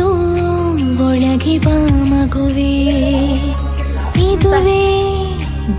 ಒಳಗೆ ಬಾ ಮಗುವೆ. ಇದುವೇ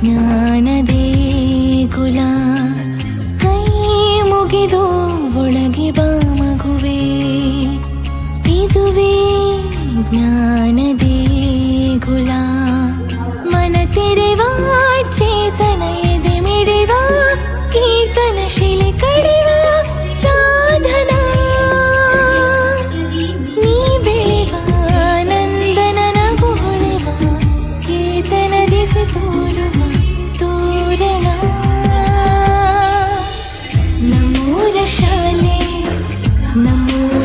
ಜ್ಞಾನದೇ ಕುಲ ಕೈ ಮುಗಿದು ಒಳಗೆ ಬಾ ಮಗುವೆ. ಇದುವೇ ಜ್ಞಾನದೇ